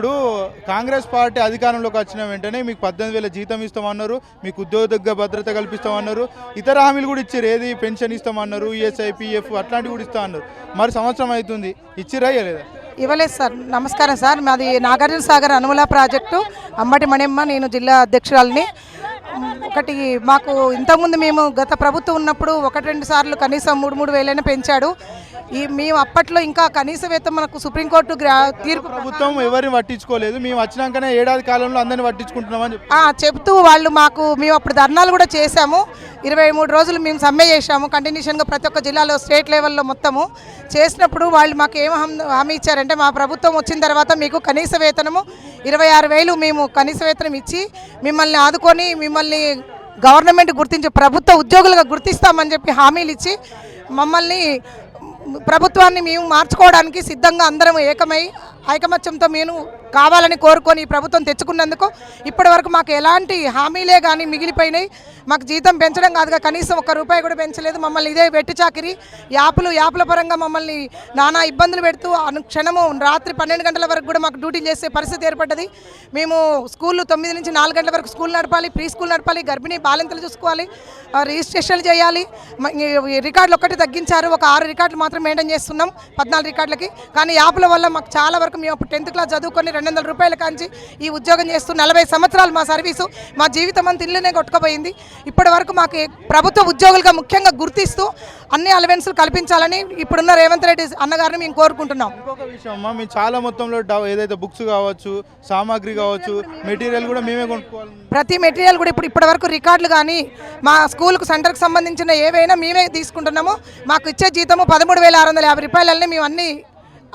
ఇప్పుడు కాంగ్రెస్ పార్టీ అధికారంలోకి వచ్చిన వెంటనే మీకు పద్దెనిమిది వేల జీతం ఇస్తామన్నారు మీకు ఉద్యోగ భద్రత కల్పిస్తామన్నారు ఇతర హామీలు కూడా ఇచ్చారు. ఏది? పెన్షన్ ఇస్తామన్నారు ఈఎస్ఐ పిఎఫ్ అట్లాంటివి కూడా ఇస్తామన్నారు. మరి సంవత్సరం అవుతుంది ఇచ్చిరా లేదా ఇవ్వలేదు సార్. నమస్కారం సార్. మాది నాగార్జున సాగర్ అనుమల ప్రాజెక్టు. అంబటి మణిమ్మ నేను జిల్లా అధ్యక్షురాలని. ఒకటి మాకు ఇంతకుముందు మేము గత ప్రభుత్వం ఉన్నప్పుడు ఒకటి రెండు సార్లు కనీసం మూడు మూడు వేలైనా పెంచాడు. ఈ మేము అప్పట్లో ఇంకా కనీస వేతం మనకు సుప్రీంకోర్టు తీర్పు ప్రభుత్వం ఎవరిని పట్టించుకోలేదు. మేము వచ్చినాకనే ఏడాది కాలంలో అందరిని పట్టించుకుంటున్నామని చెప్తూ వాళ్ళు మాకు మేము అప్పుడు ధర్నాలు కూడా చేశాము. ఇరవై మూడు రోజులు మేము సమ్మె చేశాము. కంటిన్యూషన్గా ప్రతి ఒక్క జిల్లాలో స్టేట్ లెవెల్లో మొత్తము చేసినప్పుడు వాళ్ళు మాకు ఏం హామీ హామీ ఇచ్చారంటే మా ప్రభుత్వం వచ్చిన తర్వాత మీకు కనీస వేతనము ఇరవై ఆరు వేలు మేము కనీస వేతనం ఇచ్చి మిమ్మల్ని ఆదుకొని మిమ్మల్ని గవర్నమెంట్ గుర్తించి ప్రభుత్వ ఉద్యోగులుగా గుర్తిస్తామని చెప్పి హామీలు ఇచ్చి మమ్మల్ని ప్రభుత్వాన్ని మేము మార్చుకోవడానికి సిద్ధంగా అందరం ఏకమై ఐకమత్యంతో మేము కావాలని కోరుకొని ఈ ప్రభుత్వం తెచ్చుకున్నందుకు ఇప్పటి వరకు మాకు ఎలాంటి హామీలే కానీ మిగిలిపోయినాయి. మాకు జీతం పెంచడం కాదుగా కనీసం ఒక్క రూపాయి కూడా పెంచలేదు. మమ్మల్ని ఇదే వెట్టి చాకిరి యాపులు యాపుల పరంగా మమ్మల్ని నానా ఇబ్బందులు పెడుతూ అనుక్షణము రాత్రి పన్నెండు గంటల వరకు కూడా మాకు డ్యూటీ చేసే పరిస్థితి ఏర్పడ్డది. మేము స్కూళ్ళు తొమ్మిది నుంచి నాలుగు గంటల వరకు స్కూల్ నడపాలి ప్రీ స్కూల్ నడపాలి గర్భిణీ బాలింతలు చూసుకోవాలి రిజిస్ట్రేషన్లు చేయాలి. రికార్డులు ఒక్కటి తగ్గించారు ఒక ఆరు రికార్డులు మాత్రం మెయింటైన్ చేస్తున్నాం పద్నాలుగు రికార్డులకి. కానీ యాప్ల వల్ల మాకు చాలా వరకు మేము టెన్త్ క్లాస్ చదువుకొని రెండు వందల రూపాయల కాంచి ఈ ఉద్యోగం చేస్తూ నలభై సంవత్సరాలు మా సర్వీసు మా జీవితం అంతా ఇల్లునే కొట్టుకుపోయింది. ఇప్పటి వరకు మాకు ప్రభుత్వ ఉద్యోగులుగా ముఖ్యంగా గుర్తిస్తూ అన్ని అలవెన్సులు కల్పించాలని ఇప్పుడున్న రేవంత్ రెడ్డి అన్నగారిని మేము కోరుకుంటున్నాం. ఇంకొక విషయం అమ్మా మీ చాలా మొత్తంలో ఏదైతే బుక్స్ కావచ్చు సామాగ్రి కావచ్చు మెటీరియల్ కూడా మేమే కొనుక్కోవాలి. ప్రతి మెటీరియల్ కూడా ఇప్పుడు ఇప్పటి వరకు రికార్డులు కానీ మా స్కూల్కు సెంటర్కి సంబంధించిన ఏవైనా మేమే తీసుకుంటున్నాము. మాకు ఇచ్చే జీతము పదమూడు వేల ఆరు వందల యాభై రూపాయలనే మేము అన్ని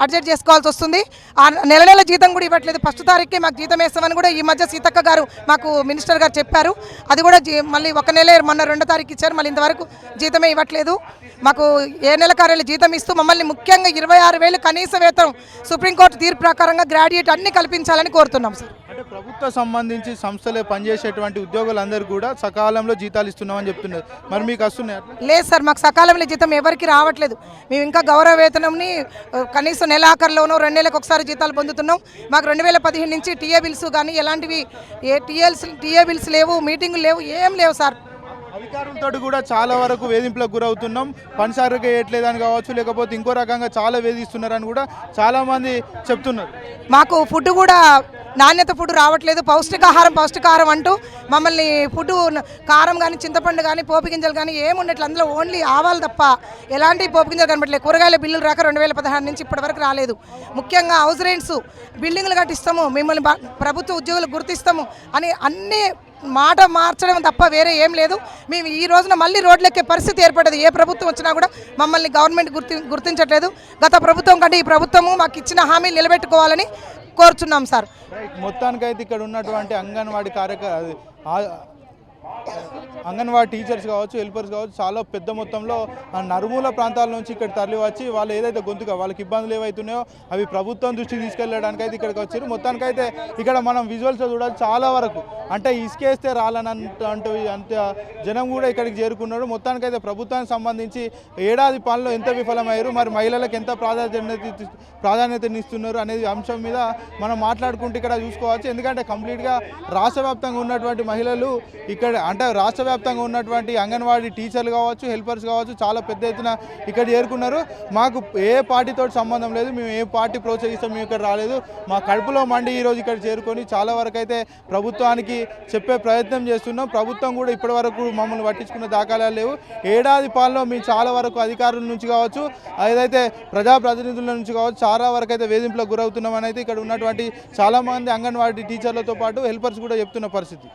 అడ్జస్ట్ చేసుకోవాల్సి వస్తుంది. ఆ నెల నెల జీతం కూడా ఇవ్వట్లేదు. ఫస్ట్ తారీఖుకే మాకు జీతం వేస్తామని కూడా ఈ మధ్య సీతక్క గారు మాకు మినిస్టర్ గారు చెప్పారు. అది కూడా జీ- మళ్ళీ ఒక నెల మొన్న రెండో తారీఖు ఇచ్చారు. మళ్ళీ ఇంతవరకు జీతమే ఇవ్వట్లేదు. మాకు ఏ నెల కార్యాలు జీతం ఇస్తూ మమ్మల్ని ముఖ్యంగా ఇరవై ఆరు వేలు కనీస వేతనం సుప్రీంకోర్టు తీర్పు ప్రకారంగా గ్రాడ్యుయేట్ అన్ని కల్పించాలని కోరుతున్నాం సార్. అంటే ప్రభుత్వ సంబంధించి సంస్థలే పనిచేసేటువంటి ఉద్యోగులందరూ కూడా సకాలంలో జీతాలు ఇస్తున్నామని చెప్తున్నారు. మరి మీకు వస్తున్నాయి? అట్లా లేదు సార్ మాకు సకాలంలో జీతం ఎవరికి రావట్లేదు. మేము ఇంకా గౌరవ వేతనంని కనీసం నెలాఖరులోనో రెండు నెలలకు ఒకసారి జీతాలు పొందుతున్నాం. మాకు రెండు వేల పదిహేను నుంచి టీఏ బిల్స్ కానీ ఎలాంటివి ఏ టీఎల్స్ టీఏ బిల్స్ లేవు మీటింగులు లేవు ఏం లేవు సార్. అధికారులతో కూడా చాలా వరకు వేధింపులకు గురవుతున్నాం. పని సరిగ్గా వేయట్లేదని కావచ్చు లేకపోతే ఇంకో రకంగా చాలా వేధిస్తున్నారని కూడా చాలా మంది చెప్తున్నారు. మాకు ఫుడ్ కూడా నాణ్యత ఫుడ్ రావట్లేదు పౌష్టికాహారం పౌష్టికాహారం అంటూ మమ్మల్ని ఫుడ్ కారం కానీ చింతపండు కానీ పోపు గింజలు కానీ ఏమి ఉండట్లేదు. అందులో ఓన్లీ ఆవాలు తప్ప ఎలాంటి పోపు గింజలు కనబడలేదు కూరగాయల బిల్లులు రాక రెండు వేల పదహారు నుంచి ఇప్పటివరకు రాలేదు. ముఖ్యంగా హౌస్ రెంట్స్ బిల్డింగ్లు కట్టిస్తాము మిమ్మల్ని ప్రభుత్వ ఉద్యోగులు గుర్తిస్తాము అని అన్ని మాట మార్చడం తప్ప వేరే ఏం లేదు. మేము ఈ రోజున మళ్ళీ రోడ్లెక్కే పరిస్థితి ఏర్పడదు ఏ ప్రభుత్వం వచ్చినా కూడా మమ్మల్ని గవర్నమెంట్ గుర్తి గుర్తించట్లేదు. గత ప్రభుత్వం కంటే ఈ ప్రభుత్వము మాకు ఇచ్చిన హామీలు నిలబెట్టుకోవాలని కోరుచున్నాం సార్. మొత్తానికైతే ఇక్కడ ఉన్నటువంటి అంగన్వాడీ కార్యక అంగన్వాడీ టీచర్స్ కావచ్చు హెల్పర్స్ కావచ్చు చాలా పెద్ద మొత్తంలో నరుమూల ప్రాంతాల నుంచి ఇక్కడ తరలి వచ్చి వాళ్ళు ఏదైతే గొంతుగా వాళ్ళకి ఇబ్బందులు ఏవైతున్నాయో అవి ప్రభుత్వం దృష్టికి తీసుకెళ్ళడానికి అయితే ఇక్కడికి వచ్చారు. మొత్తానికైతే ఇక్కడ మనం విజువల్స్ చూడాలి చాలా వరకు. అంటే ఇసుకేస్తే రాలని అంటూ అంత జనం కూడా ఇక్కడికి చేరుకున్నారు. మొత్తానికైతే ప్రభుత్వానికి సంబంధించి ఏడాది పాలనలో ఎంత విఫలమయ్యారు మరి మహిళలకు ఎంత ప్రాధాన్యత ప్రాధాన్యతనిస్తున్నారు అనేది అంశం మీద మనం మాట్లాడుకుంటే ఇక్కడ చూసుకోవచ్చు. ఎందుకంటే కంప్లీట్గా రాష్ట్ర వ్యాప్తంగా ఉన్నటువంటి మహిళలు ఇక్కడ అంటే రాష్ట్ర వ్యాప్తంగా ఉన్నటువంటి అంగన్వాడీ టీచర్లు కావచ్చు హెల్పర్స్ కావచ్చు చాలా పెద్ద ఎత్తున ఇక్కడ చేరుకున్నారు. మాకు ఏ పార్టీతో సంబంధం లేదు మేము ఏ పార్టీ ప్రోత్సహిస్తాం మేము ఇక్కడ రాలేదు. మా కడుపులో మండి ఈరోజు ఇక్కడ చేరుకొని చాలా వరకు అయితే ప్రభుత్వానికి చెప్పే ప్రయత్నం చేస్తున్నాం. ప్రభుత్వం కూడా ఇప్పటి వరకు మమ్మల్ని పట్టించుకున్న దాఖలాలు లేవు. ఏడాది పాలనలో మేము చాలా వరకు అధికారుల నుంచి కావచ్చు ఏదైతే ప్రజాప్రతినిధుల నుంచి కావచ్చు చాలా వరకు అయితే వేధింపులకు గురవుతున్నామని అయితే ఇక్కడ ఉన్నటువంటి చాలామంది అంగన్వాడీ టీచర్లతో పాటు హెల్పర్స్ కూడా చెప్తున్న పరిస్థితి.